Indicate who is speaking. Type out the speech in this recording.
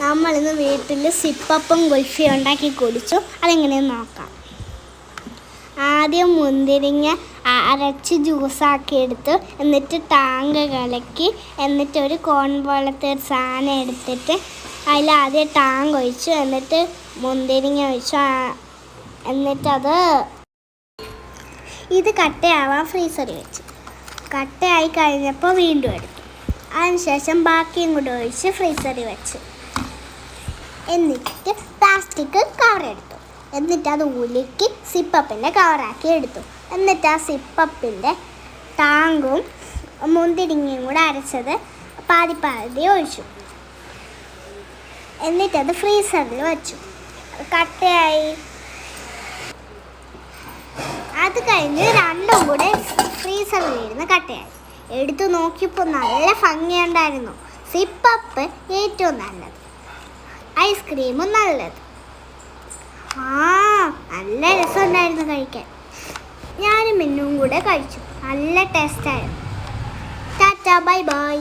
Speaker 1: നമ്മളിന്ന് വീട്ടിൽ സിപ്പപ്പം ഗുൽഫി ഉണ്ടാക്കി കുടിച്ചു. അതെങ്ങനെ നോക്കാം. ആദ്യം മുന്തിരിങ്ങ അരച്ച് ജ്യൂസാക്കി എടുത്തു എന്നിട്ട് ടാങ്ക് കലക്കി എന്നിട്ട് ഒരു കോൺ പോലത്തെ ഒരു സാധനം എടുത്തിട്ട് അതിൽ ആദ്യം ടാങ്ക് ഒഴിച്ചു എന്നിട്ട് മുന്തിരിങ്ങ ഒഴിച്ചു. എന്നിട്ടത് ഇത് കട്ടയാവാൻ ഫ്രീസറിൽ വെച്ചു. കട്ടയായി കഴിഞ്ഞപ്പോൾ വീണ്ടും എടുത്തു. അതിനുശേഷം ബാക്കിയും കൂടെ ഒഴിച്ച് ഫ്രീസറിൽ വെച്ചു. എന്നിട്ട് പ്ലാസ്റ്റിക് കവർ എടുത്തു. എന്നിട്ട് അത് ഉലുക്കി സിപ്പപ്പിന്റെ കവറാക്കി എടുത്തു. എന്നിട്ട് ആ സിപ്പപ്പിന്റെ താങ്കും മുന്തിരിങ്ങയും കൂടെ അരച്ചത് പാതി പാതി ഒഴിച്ചു. എന്നിട്ടത് ഫ്രീസറിൽ വച്ചു. കട്ടയായി. അത് കഴിഞ്ഞ് രണ്ടും കൂടെ ഫ്രീസറിലിരുന്ന് കട്ടയായി. എടുത്തു നോക്കിയപ്പോൾ നല്ല ഭംഗിയുണ്ടായിരുന്നു. സിപ്പപ്പ് ഏറ്റവും നല്ലത്. ഐസ്ക്രീമും നല്ലത്. ആ നല്ല രസമുണ്ടായിരുന്നു കഴിക്കാൻ. ഞാനും മിന്നും കൂടെ കഴിച്ചു. നല്ല ടേസ്റ്റായിരുന്നു ടാറ്റ ബൈ ബൈ.